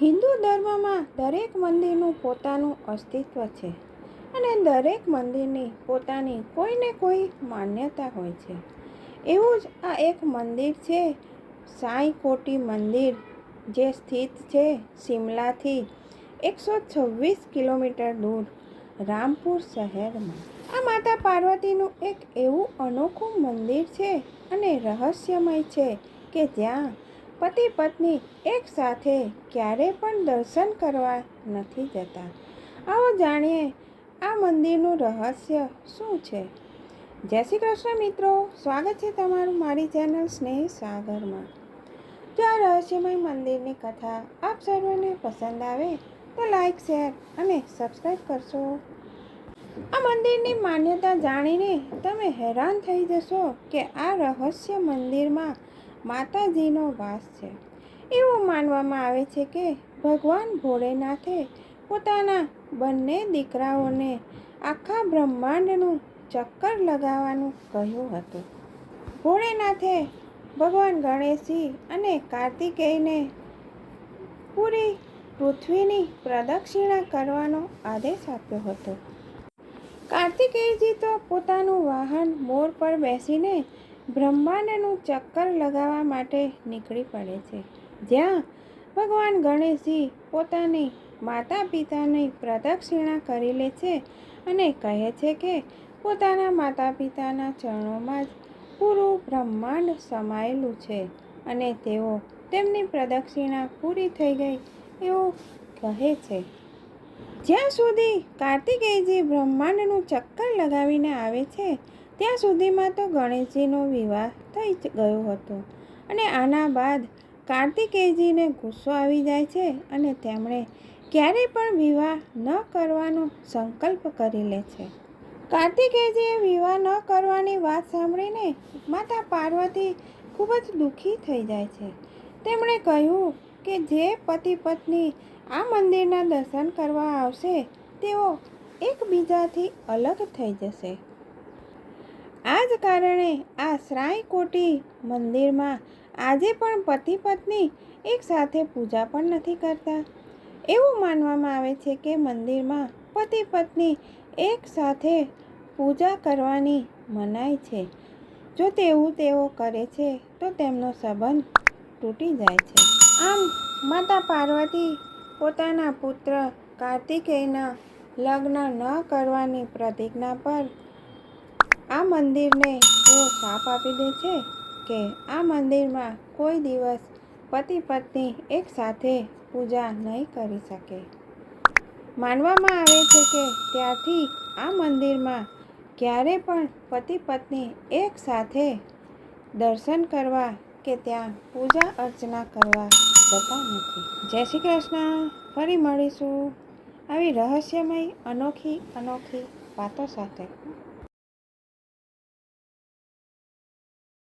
હિન્દુ ધર્મમાં દરેક મંદિરનું પોતાનું અસ્તિત્વ છે અને દરેક મંદિરની પોતાની કોઈને કોઈ માન્યતા હોય છે. એવું જ આ એક મંદિર છે, સાંઈ કોટી મંદિર, જે સ્થિત છે શિમલાથી એકસો છવ્વીસ કિલોમીટર દૂર, રામપુર શહેરમાં. આ માતા પાર્વતીનું એક એવું અનોખું મંદિર છે અને રહસ્યમય છે કે જ્યાં પતિ પત્ની એકસાથે ક્યારેય ક્યારે પણ દર્શન કરવા નથી જતા. આવો જાણીએ, આ મંદિરનું રહસ્ય શું છે? જય શ્રી કૃષ્ણ મિત્રો, સ્વાગત છે તમારું મારી ચેનલ સ્નેહ સાગરમાં. જો આ રહસ્યમય મંદિરની કથા આપ સર્વને પસંદ આવે, તો લાઈક, શેર અને સબસ્ક્રાઈબ કરશો. આ મંદિરની માન્યતા જાણીને તમે હેરાન થઈ જશો કે આ રહસ્ય મંદિરમાં માતાજીનો વાસ છે. એવું માનવામાં આવે છે કે ભગવાન ભોળેનાથે પોતાના બંને દીકરાઓને આખા બ્રહ્માંડનું ચક્કર લગાવવાનું કહ્યું હતું. ભોળેનાથે ભગવાન ગણેશજી અને કાર્તિકેયને પૂરી પૃથ્વીની પ્રદક્ષિણા કરવાનો આદેશ આપ્યો હતો. કાર્તિકેયજી તો પોતાનું વાહન મોર પર બેસીને બ્રહ્માંડનું ચક્કર લગાવવા માટે નીકળી પડે છે. જ્યાં ભગવાન ગણેશજી પોતાની માતા પિતાની પ્રદક્ષિણા કરી લે છે અને કહે છે કે પોતાના માતા પિતાના ચરણોમાં જ પૂરું બ્રહ્માંડ સમાયેલું છે અને તેઓ તેમની પ્રદક્ષિણા પૂરી થઈ ગઈ એવું કહે છે. જ્યાં સુધી કાર્તિકેયજી બ્રહ્માંડનું ચક્કર લગાવીને આવે છે, ત્યાં સુધીમાં તો ગણેશજીનો વિવાહ થઈ જ ગયો હતો. અને આના બાદ કાર્તિકેયજીને ગુસ્સો આવી જાય છે અને તેમણે ક્યારેય પણ વિવાહ ન કરવાનો સંકલ્પ કરી લે છે. કાર્તિકેયજીએ વિવાહ ન કરવાની વાત સાંભળીને માતા પાર્વતી ખૂબ જ દુઃખી થઈ જાય છે. તેમણે કહ્યું કે જે પતિ પત્ની આ મંદિરના દર્શન કરવા આવશે, તેઓ એકબીજાથી અલગ થઈ જશે. આ જ કારણે આ શ્રાયકોટી મંદિરમાં આજે પણ પતિ પત્ની એકસાથે પૂજા પણ નથી કરતા. એવું માનવામાં આવે છે કે મંદિરમાં પતિ પત્ની એકસાથે પૂજા કરવાની મનાઈ છે. જો તેવું તેઓ કરે છે, તો તેમનો સંબંધ તૂટી જાય છે. આમ માતા પાર્વતી પોતાના પુત્ર કાર્તિકેયના લગ્ન ન કરવાની પ્રતિજ્ઞા પર આ મંદિરને એવો શાપ આપી દે છે કે આ મંદિરમાં કોઈ દિવસ પતિ પત્ની એકસાથે પૂજા નહીં કરી શકે. માનવામાં આવે છે કે ત્યારથી આ મંદિરમાં ક્યારે પણ પતિ પત્ની એકસાથે દર્શન કરવા કે ત્યાં પૂજા અર્ચના કરવા જતા નથી. જય શ્રી કૃષ્ણ. ફરી મળીશું. આવી રહસ્યમય, અનોખી અનોખી વાતો સાથે.